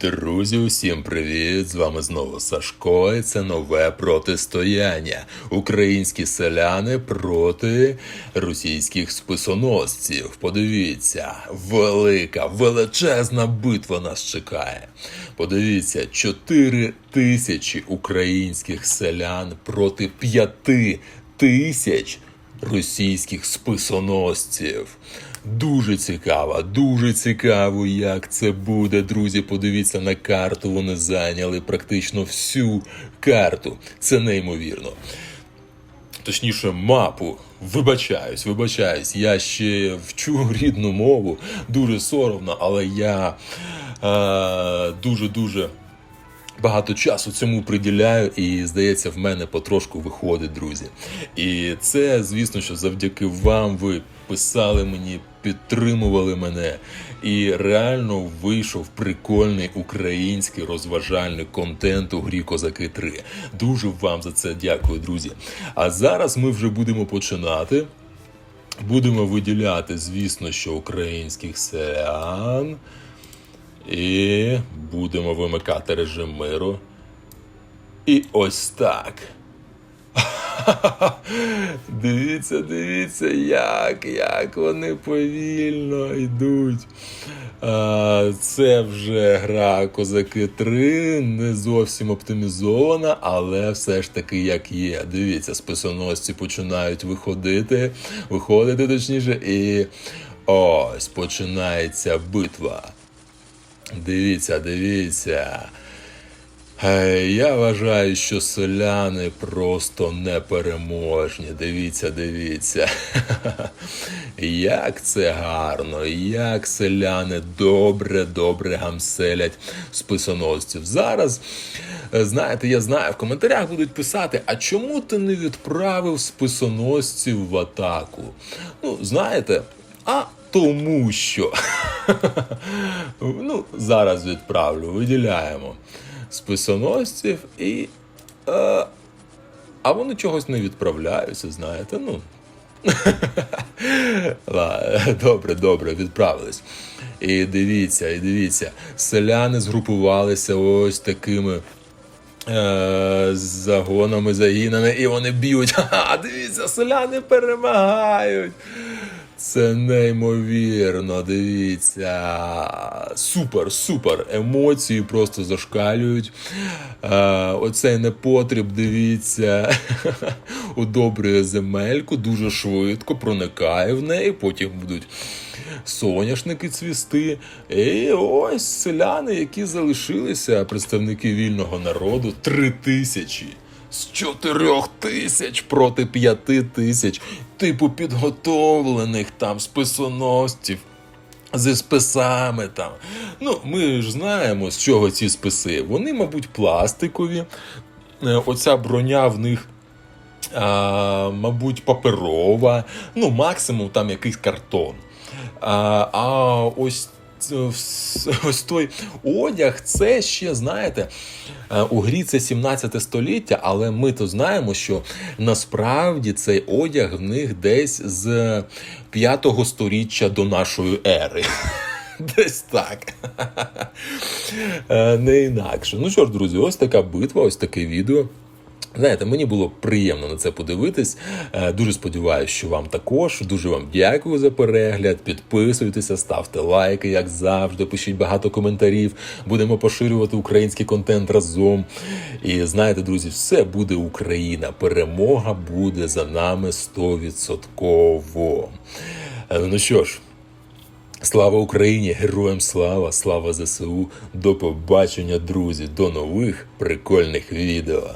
Друзі, усім привіт! З вами знову Сашко. І це нове протистояння. Українські селяни проти російських списоносців. Подивіться, велика, величезна битва нас чекає. Подивіться, 4 тисячі українських селян проти 5 тисяч російських списоносців. Дуже цікаво, дуже цікаво, як це буде. Друзі, подивіться на карту. Вони зайняли практично всю карту. Це неймовірно. Точніше, мапу. Вибачаюсь, вибачаюсь. Я ще вчу рідну мову. Дуже соромно, але я е, дуже-дуже багато часу цьому приділяю, і здається, в мене потрошку виходить, друзі. І це, звісно, що завдяки вам ви писали мені, підтримували мене, і реально вийшов прикольний український розважальний контент у грі Козаки 3. Дуже вам за це дякую, друзі. А зараз ми вже будемо починати. Будемо виділяти, звісно, що українських селян. І будемо вимикати режим миру. І ось так. Дивіться, дивіться, як, як вони повільно йдуть. А, Це вже гра Козаки 3, не зовсім оптимізована, але все ж таки як є. Дивіться, списоносці починають виходити, виходити точніше, і ось починається битва. Дивіться, дивіться. Я вважаю, що селяни просто непереможні. Дивіться, дивіться. Як це гарно, як селяни добре, добре гамселять списоносців. Зараз, е, знаєте, я знаю, в коментарях будуть писати: а чому ти не відправив списоносців в атаку? Ну, знаєте, а тому що. ну, зараз відправлю, виділяємо списоносців і. Е, а вони чогось не відправляються, знаєте, ну. Добре, добре, відправились. І дивіться, і дивіться, селяни згрупувалися ось такими е, загонами, загінами, і вони б'ють. Ха, дивіться, селяни перемагають. Це неймовірно, дивіться. Супер, супер. Емоції просто зашкалюють. Е, оцей непотріб, дивіться, удобрює земельку, дуже швидко проникає в неї, потім будуть соняшники цвісти. І ось селяни, які залишилися, представники вільного народу, три тисячі. З чотирьох тисяч проти п'яти тисяч, типу підготовлених там списоносців. Зі списами там. Ну, ми ж знаємо, з чого ці списи. Вони, мабуть, пластикові. Е, Оця броня в них, а, мабуть, паперова. Ну, максимум там якийсь картон. А, а ось ось той одяг, це ще, знаєте, е, у грі це 17 століття, але ми то знаємо, що насправді цей одяг в них десь з 5 сторіччя до нашої ери. Десь так. Е, Не інакше. Ну що ж, друзі, ось така битва, ось таке відео. Знаєте, мені було приємно на це подивитись. Е, Дуже сподіваюся, що вам також. Дуже вам дякую за перегляд. Підписуйтеся, ставте лайки, як завжди. Пишіть багато коментарів. Будемо поширювати український контент разом. І знаєте, друзі, все буде Україна. Перемога буде за нами 100%. Е, Ну що ж. Слава Україні! Героям слава! Слава ЗСУ! До побачення, друзі! До нових прикольних відео!